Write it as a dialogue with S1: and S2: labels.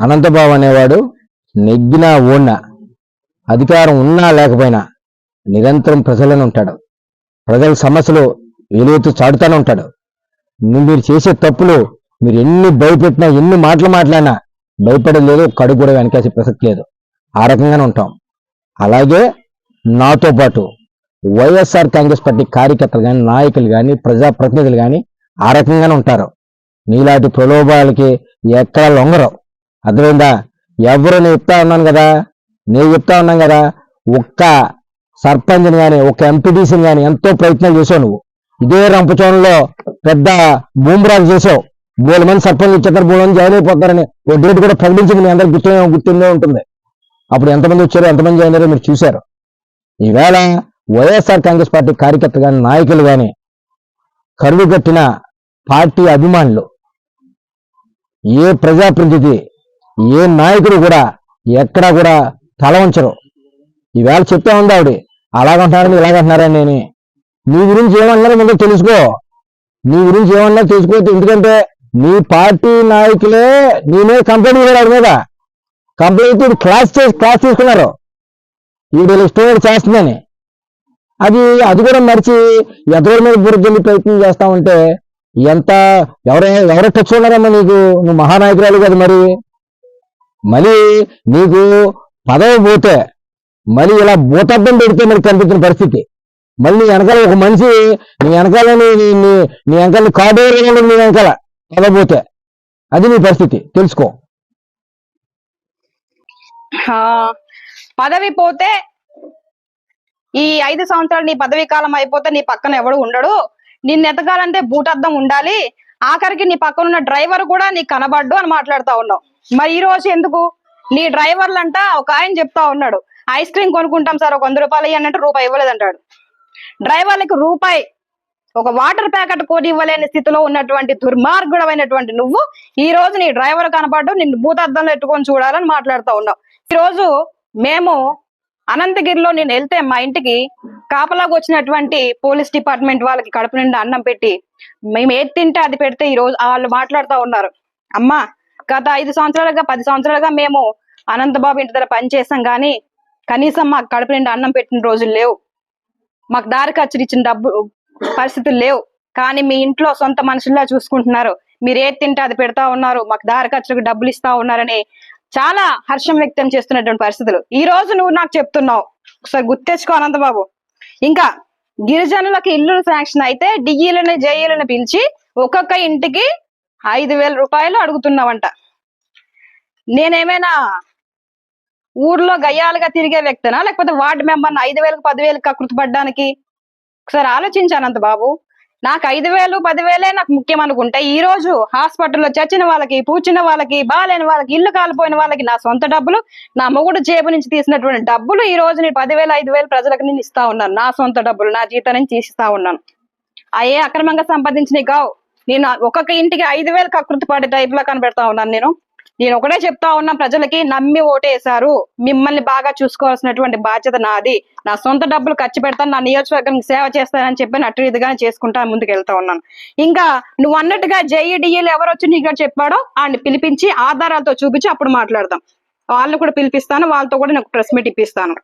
S1: అనంతబాబు అనేవాడు నెగ్గినా ఓడినా అధికారం ఉన్నా లేకపోయినా నిరంతరం ప్రజలను ఉంటాడు. ప్రజల సమస్యలు వెలుగుతూ చాడుతూనే ఉంటాడు. మీరు చేసే తప్పులు మీరు ఎన్ని భయపెట్టినా ఎన్ని మాటలు మాట్లాడినా భయపడలేదు కడుగు కూడా వెనకేసే ప్రసక్తి లేదు. ఆ రకంగానే ఉంటాం. అలాగే నాతో పాటు వైఎస్ఆర్ కాంగ్రెస్ పార్టీ కార్యకర్తలు కానీ నాయకులు కానీ ప్రజాప్రతినిధులు కానీ ఆ రకంగానే ఉంటారు. నీలాంటి ప్రలోభాలకి ఎక్కడ లొంగరు. అర్థమైందా? ఎవరు నేను చెప్తా ఉన్నాను కదా? నేను చెప్తా ఉన్నాను కదా? ఒక్క సర్పంచ్ని కానీ ఒక్క ఎంపీటీసీని కానీ ఎంతో ప్రయత్నాలు చేసావు నువ్వు. ఇదే రంపచోడంలో పెద్ద బూమ్రాలు చేసావు. మూడు మంది సర్పంచ్ ఇచ్చేస్తారు మూడు మంది జాయిన్ అయిపోతారని ఓ డేట్ కూడా ప్రకటించింది మీ అందరికి గుర్తు గుర్తుండే ఉంటుంది. అప్పుడు ఎంతమంది వచ్చారో ఎంతమంది జాయిన్ అయ్యారో మీరు చూశారు. ఈవేళ వైఎస్ఆర్ కాంగ్రెస్ పార్టీ కార్యకర్త కానీ నాయకులు కానీ కరువు కట్టిన పార్టీ అభిమానులు ఏ ప్రజాప్రతినిధి ఏ నాయకుడు కూడా ఎక్కడా కూడా తల ఉంచరు ఈవేళ చెప్తా ఉంది ఆవిడ. అలాగంటున్నారని ఇలాగంటున్నారని నేను. నీ గురించి ఏమన్నారో ముందు తెలుసుకో. నీ గురించి ఏమన్నా తెలుసుకో ఎందుకంటే నీ పార్టీ నాయకులే నీ మీద కంప్లైంట్ కూడా మీద. కంప్లైంట్ ఇప్పుడు క్లాస్ చేసి క్లాస్ తీసుకున్నారు. ఈవిడ ఇలా స్టోర్ చేస్తుందని. అది అది కూడా మరిచి ఎదరి మీద బురదల్లి ప్రయత్నం చేస్తా ఉంటే ఎంత ఎవరైనా ఎవరో టచ్ ఉన్నారమ్మా నీకు? నువ్వు మహానాయకురాలు కదా మరి. మళ్ళీ నీకు పదవి పోతే మళ్ళీ ఇలా భూతద్దం పెడితే మరి కనిపించిన పరిస్థితి. మళ్ళీ నీ వెనకాల ఒక మనిషి నీ వెనకాల నీ నీ- వెనకాల కాడు నీ వెనకాల పదవి పోతే. అది నీ పరిస్థితి. తెలుసుకో.
S2: పదవి పోతే ఈ ఐదు సంవత్సరాలు నీ పదవి కాలం అయిపోతే నీ పక్కన ఎవడు ఉండడు. నిన్ను ఎతకాలంటే బూటద్దం ఉండాలి. ఆఖరికి నీ పక్కన ఉన్న డ్రైవర్ కూడా నీకు కనబడ్డు అని మాట్లాడుతా ఉన్నావు. మరి ఈ రోజు ఎందుకు? నీ డ్రైవర్లంట ఒక ఆయన చెప్తా ఉన్నాడు. ఐస్ క్రీమ్ కొనుక్కుంటాం సార్ ఒక వంద రూపాయలు ఇవ్వనంటే రూపాయి ఇవ్వలేదంటాడు. డ్రైవర్లకు రూపాయి ఒక వాటర్ ప్యాకెట్ కొని ఇవ్వలేని స్థితిలో ఉన్నటువంటి దుర్మార్గుడమైనటువంటి నువ్వు ఈ రోజు నీ డ్రైవర్ కనపడ్డు నిన్ను భూతార్థంలో ఎట్టుకొని చూడాలని మాట్లాడుతూ ఉన్నావు. ఈ రోజు మేము అనంతగిరిలో నేను వెళ్తే మా ఇంటికి కాపలాగా వచ్చినటువంటి పోలీస్ డిపార్ట్మెంట్ వాళ్ళకి కడుపు నిండా అన్నం పెట్టి మేము ఏది తింటే అది పెడితే ఈ రోజు వాళ్ళు మాట్లాడుతూ ఉన్నారు. అమ్మా గత ఐదు సంవత్సరాలుగా పది సంవత్సరాలుగా మేము అనంతబాబు ఇంటి దగ్గర పనిచేసాం కానీ కనీసం మాకు కడుపు నిండా అన్నం పెట్టిన రోజులు లేవు. మాకు దారి ఖర్చులు ఇచ్చిన డబ్బు పరిస్థితులు లేవు. కానీ మీ ఇంట్లో సొంత మనుషుల్లా చూసుకుంటున్నారు. మీరు ఏది తింటే అది పెడతా ఉన్నారు. మాకు దారి ఖర్చులకు డబ్బులు ఇస్తా ఉన్నారని చాలా హర్షం వ్యక్తం చేస్తున్నటువంటి పరిస్థితులు. ఈ రోజు నువ్వు నాకు చెప్తున్నావు. ఒకసారి గుర్తెచ్చుకో అనంతబాబు. ఇంకా గిరిజనులకు ఇల్లు శాంక్షన్ అయితే డిఈలను జేఈలను పిలిచి ఒక్కొక్క ఇంటికి ఐదు వేల రూపాయలు అడుగుతున్నావంట. నేనేమైనా ఊర్లో గయ్యాలుగా తిరిగే వ్యక్తినా? లేకపోతే వార్డు మెంబర్ని ఐదు వేలకు పదివేలకు కృతపడ్డానికి ఒకసారి ఒకసారి ఆలోచించానంత బాబు నాకు ఐదు వేలు పదివేలే నాకు ముఖ్యం అనుకుంటే. ఈ రోజు హాస్పిటల్లో చచ్చిన వాళ్ళకి పూచిన వాళ్ళకి బాగాలేని వాళ్ళకి ఇల్లు కాలిపోయిన వాళ్ళకి నా సొంత డబ్బులు నా మొగుడు జేబు నుంచి తీసినటువంటి డబ్బులు ఈ రోజు నేను పదివేలు ఐదు వేలు ప్రజలకు నేను ఇస్తా ఉన్నాను. నా సొంత డబ్బులు నా జీతం నుంచి తీసిస్తా ఉన్నాను. అయ్యే అక్రమంగా సంపాదించినవి కావు. నేను ఒక్కొక్క ఇంటికి ఐదు వేలు కకృతి పడే టైప్లో కనబెడతా ఉన్నాను నేను. నేను ఒకటే చెప్తా ఉన్నా ప్రజలకి నమ్మి ఓటేశారు. మిమ్మల్ని బాగా చూసుకోవాల్సినటువంటి బాధ్యత నాది. నా సొంత డబ్బులు ఖర్చు పెడతాను నా నియోజకవర్గానికి సేవ చేస్తానని చెప్పి అటు ఇదిగా చేసుకుంటా ముందుకు వెళ్తా ఉన్నాను. ఇంకా నువ్వు అన్నట్టుగా జేఈడిఏలు ఎవరు వచ్చి నీకు చెప్పాడో ఆయన పిలిపించి ఆధారాలతో చూపించి అప్పుడు మాట్లాడదాం. వాళ్ళని కూడా పిలిపిస్తాను వాళ్ళతో కూడా నాకు ప్రెస్ మీట్ ఇప్పిస్తాను.